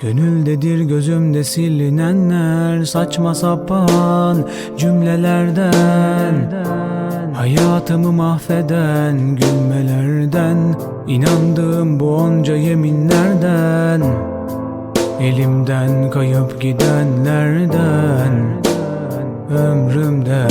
Gönüldedir gözümde silinenler Saçma sapan cümlelerden. Hayatımı mahveden gülmelerden inandığım bu onca yeminlerden. Elimden kayıp gidenlerden Ömrümden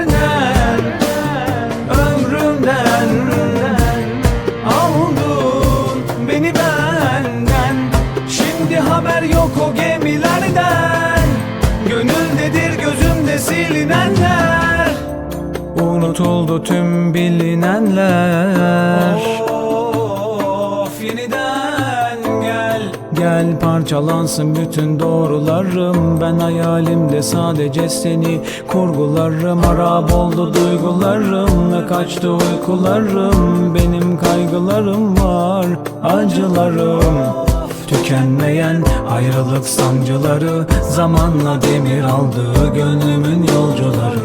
Unutuldu tüm bilinenler. Of yeniden gel. Gel parçalansın bütün doğrularım. Ben hayalimde sadece seni kurgularım. Harap oldu duygularım ve kaçtı uykularım. Benim kaygılarım var acılarım. Tükenmeyen ayrılık sancıları Zamanla demir aldı gönlümün yolcuları